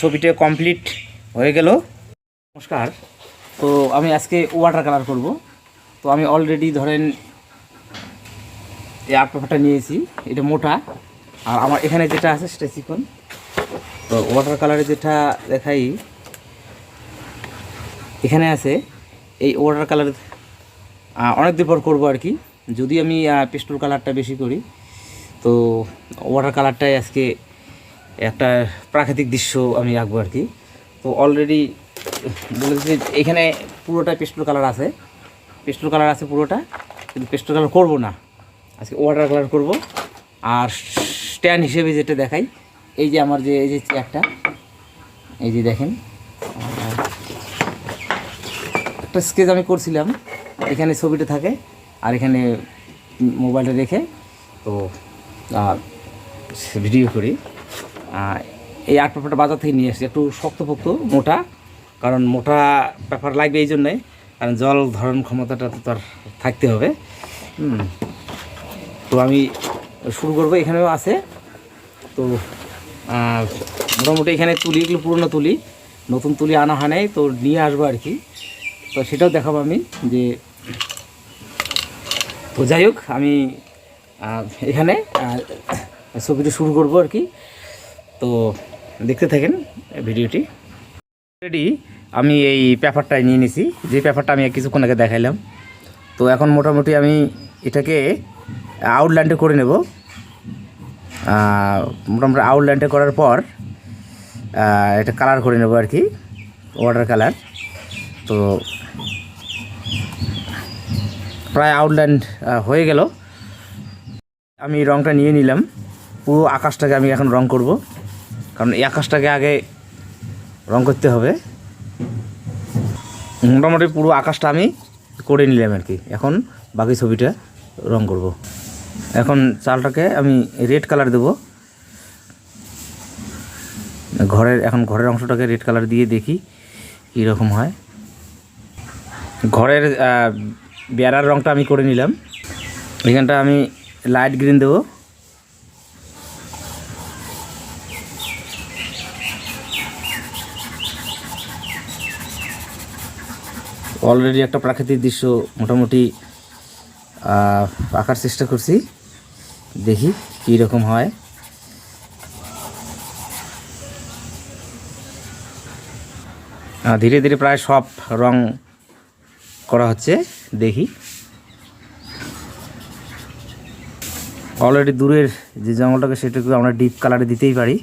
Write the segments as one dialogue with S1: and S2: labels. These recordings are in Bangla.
S1: ছবিটা কমপ্লিট হয়ে গেল। নমস্কার। তো আমি আজকে ওয়াটার কালার করব। তো আমি অলরেডি ধরেন এই আর্ট পেপারটা নিয়েছি। এটা মোটা। আর আমার এখানে যেটা আছে সেটা চিকন। তো ওয়াটার কালারে যেটা দেখাই, এখানে আছে এই ওয়াটার কালার অনেক দিন পর করব আর কি। যদি আমি পেস্টল কালারটা বেশি করি, তো ওয়াটার কালারটাই আজকে একটা প্রাকৃতিক দৃশ্য আমি আঁকবো আর কি। তো অলরেডি বলেছি এখানে পুরোটা পেস্টল কালার আছে। পেস্টল কালার আছে পুরোটা, কিন্তু পেস্টল কালার করব না। আজকে ওয়াটার কালার করব। আর স্ট্যান্ড হিসেবে যেটা দেখাই, এই যে আমার যে, এই যে চেয়ারটা এই যে দেখেন। একটা স্কেচ আমি করছিলাম, এখানে ছবিটা থাকে, আর এখানে মোবাইলটা রেখে, তো ভিডিও করি। এই আর্ট পেপারটা বাজার থেকে নিয়ে এসেছি। একটু শক্তপোক্ত, মোটা, কারণ মোটা পেপার লাগবে এই জন্যে, কারণ জল ধারণ ক্ষমতাটা তো তার থাকতে হবে। তো আমি শুরু করব, এখানেও আছে। তো মোটামুটি এখানে তুলি, এগুলো পুরনো তুলি। নতুন তুলি আনা হয় নাই, তো নিয়ে আসব আর কি। তো সেটাও দেখাবো আমি যে, তো যাই হোক, আমি এখানে ছবিটা শুরু করব আর কি। তো দেখতে থাকেন ভিডিওটি। রেডি আমি এই পেপারটাই নিয়ে নিছি। যে পেপারটা আমি কিছুক্ষণ আগে দেখাইলাম। তো এখন মোটামুটি আমি এটাকে আউটলাইনটা করে নেব। মোটামুটি আউটলাইনটা করার পর এটা কালার করে নেব আর কি ওয়াটার কালার তো প্রায় আউটলাইন হয়ে গেল। আমি রংটা নিয়ে নিলাম। পুরো আকাশটাকে আমি এখন রং করব। কারণ এই আকাশটাকে আগে রং করতে হবে। মোটামুটি পুরো আকাশটা আমি করে নিলাম আর কি। এখন বাকি ছবিটা রং করব। এখন চালটাকে আমি রেড কালার দেব। ঘরের, এখন ঘরের অংশটাকে রেড কালার দিয়ে দেখি কীরকম হয়। ঘরের বেড়ার রংটা আমি করে নিলাম। এখানটা আমি লাইট গ্রিন দেবো। অলরেডি একটা প্রাকৃতিক দৃশ্য মোটামুটি আঁকার চেষ্টা করছি। দেখি কী রকম হয়। ধীরে ধীরে প্রায় সব রং করা হচ্ছে, দেখি। অলরেডি দূরের যে জঙ্গলটাকে সেটাকে আমরা ডিপ কালারে দিতেই পারি।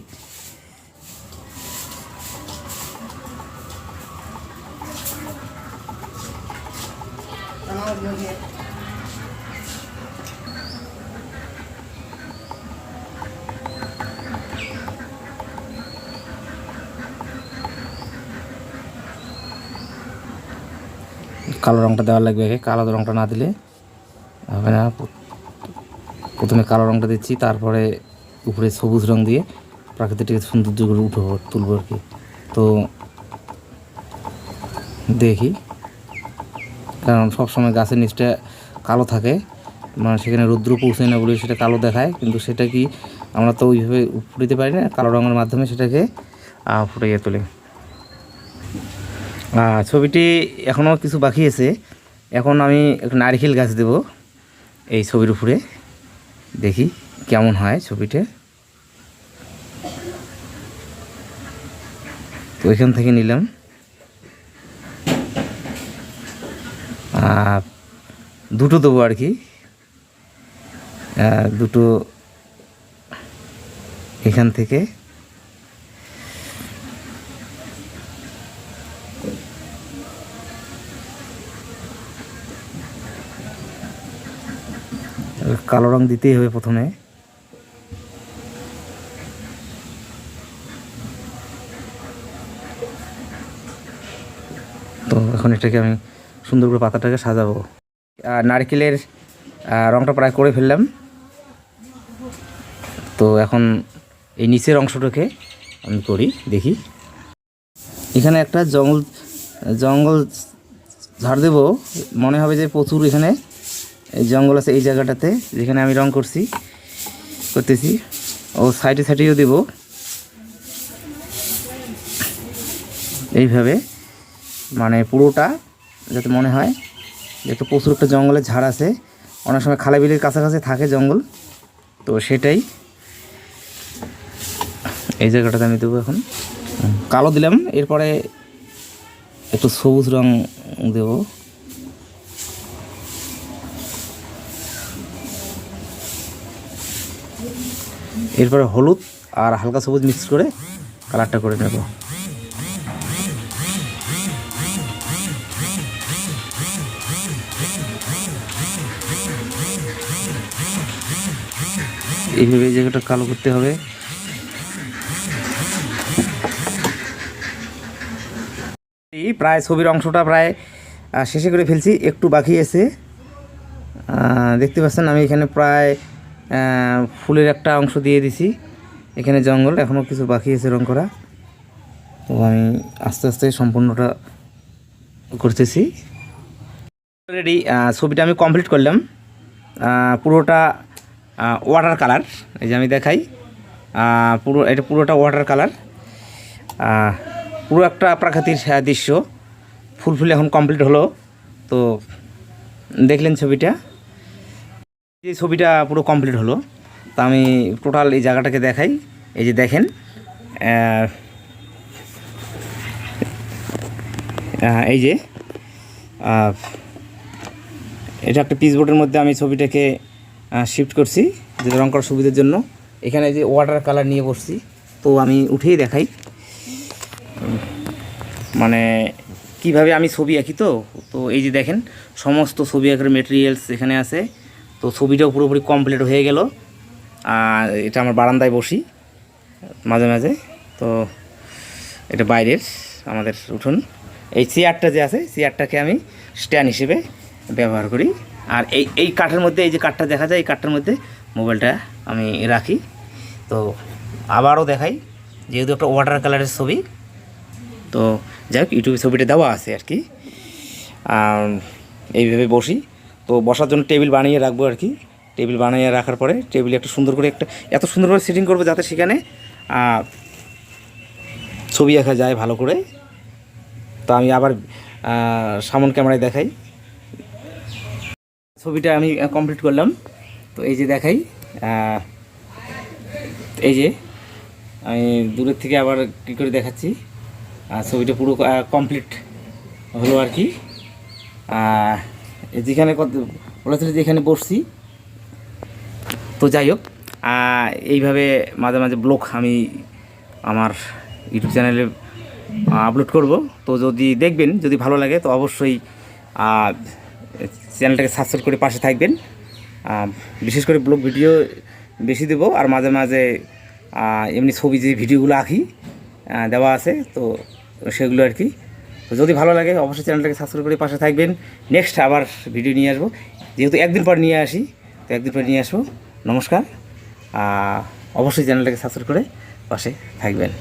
S1: কালো রঙটা দেওয়ার লাগবে কালো রঙটা না দিলে হবে না। প্রথমে কালো রঙটা দিচ্ছি, তারপরে উপরে সবুজ রং দিয়ে প্রাকৃতিক সৌন্দর্য করে উঠবো, তুলবো আর কি। তো দেখি, কারণ সবসময় গাছের নিচটা কালো থাকে মানে সেখানে রৌদ্র পৌঁছায় না বলে সেটা কালো দেখায়, কিন্তু সেটা কি আমরা তো ওইভাবে ফুটিতে পারি না, কালো রঙের মাধ্যমে সেটাকে ফুটিয়ে তোলে। ছবিটি এখনও কিছু বাকি আছে। এখন আমি নারকেল গাছ দেব এই ছবির উপরে। দেখি কেমন হয় ছবিটা। তো এখান থেকে নিলাম। দুটো দেবো আর কি। দুটো এখান থেকে। কালো রং দিতেই হবে প্রথমে। তো এখন এটাকে আমি সুন্দর করে পাতাটাকে সাজাবো। আর নারকেলের রংটা প্রায় করে ফেললাম। তো এখন এই নিচের অংশটাকে আমি করি, দেখি। এখানে একটা জঙ্গল জঙ্গল ঝাড় দেবো। মনে হবে যে প্রচুর এখানে এই জঙ্গল আছে এই জায়গাটাতে, যেখানে আমি রং করছি, করতেছি। ও সাইডে সাইডেও দেবো। এইভাবে মানে পুরোটা, যাতে মনে হয় যে একটা প্রচুর একটা জঙ্গলের ঝাড় আছে, অনেক সময় খালা বিলের কাছাকাছি থাকে জঙ্গল, তো সেটাই। এই জায়গাটাতে আমি দেবো এখন। কালো দিলাম, এরপরে একটু সবুজ রং দেবো। এরপরে হলুদ আর হালকা সবুজ মিক্স করে কালারটা করে নেব। এইভাবে এই জায়গাটা কালো করতে হবে। প্রায় ছবির অংশটা প্রায় শেষে করে ফেলছি, একটু বাকি আছে। দেখতে পাচ্ছেন আমি এখানে প্রায় ফুলের একটা অংশ দিয়ে দিছি। এখানে জঙ্গল এখনও কিছু বাকি আছে রং করা। তো আমি আস্তে আস্তে সম্পূর্ণটা করতেছি। অলরেডি ছবিটা আমি কমপ্লিট করলাম। পুরোটা ওয়াটার কালার এই যে আমি দেখাই। পুরো, এটা পুরোটা ওয়াটার কালার পুরো একটা প্রাকৃতিক দৃশ্য। ফুল ফুল এখন কমপ্লিট হলো। তো দেখলেন ছবিটা। এই ছবিটা পুরো কমপ্লিট হলো। তা আমি টোটাল এই জায়গাটাকে দেখাই। এই যে দেখেন এই যে এটা একটা পিস বোর্ডের মধ্যে আমি ছবিটাকে শিফট করছি যে রং করার সুবিধার জন্য। এখানে যে ওয়াটার কালার নিয়ে বসছি। তো আমি উঠেই দেখাই। মানে কীভাবে আমি ছবি আঁকি তো? তো এই যে দেখেন, সমস্ত ছবি আঁকার মেটেরিয়ালস এখানে আছে। তো ছবিটাও পুরোপুরি কমপ্লিট হয়ে গেল। আর এটা আমার বারান্দায় বসি, মাঝে মাঝে। তো এটা বাইরের, আমাদের উঠোন। এই চেয়ারটা যে আছে চেয়ারটাকে আমি স্ট্যান্ড হিসেবে ব্যবহার করি। আর এই এই কাঠের মধ্যে, এই যে কাঠটা দেখা যায়, এই কাঠটার মধ্যে মোবাইলটা আমি রাখি। তো আবারও দেখাই, যেহেতু একটা ওয়াটার কালারের ছবি, তো যাই হোক ইউটিউবে ছবিটা দেওয়া আছে আর কি। এইভাবে বসি। তো বসার জন্য টেবিল বানিয়ে রাখব আর কি। টেবিল বানিয়ে রাখার পরে টেবিলে একটা সুন্দর করে একটা, এত সুন্দর করে সেটিং করব যাতে সেখানে ছবি আঁকা যায় ভালো করে। তো আমি আবার সামন ক্যামেরায় দেখাই। ছবিটা আমি কমপ্লিট করলাম। তো এই যে দেখাই এই যে আমি দূরের থেকে আবার কী করে দেখাচ্ছি ছবিটা পুরো কমপ্লিট হলো আর কি। যেখানে কত বলেছিল যেখানে বসছি। তো যাই হোক এইভাবে মাঝে মাঝে ব্লগ আমি আমার ইউটিউব চ্যানেলে আপলোড করব। তো যদি দেখবেন, যদি ভালো লাগে, তো অবশ্যই চ্যানেলটাকে সাবস্ক্রাইব করে পাশে থাকবেন। বিশেষ করে ব্লগ ভিডিও বেশি দেবো, আর মাঝে মাঝে এমনি ছবি যে ভিডিওগুলো আঁকি দেওয়া আছে, তো সেগুলো আর কি। তো যদি ভালো লাগে, অবশ্যই চ্যানেলটাকে সাবস্ক্রাইব করে পাশে থাকবেন। নেক্সট আবার ভিডিও নিয়ে আসব। যেহেতু একদিন পর নিয়ে আসি, তো একদিন পর নিয়ে আসব। নমস্কার। অবশ্যই চ্যানেলটাকে সাবস্ক্রাইব করে পাশে থাকবেন।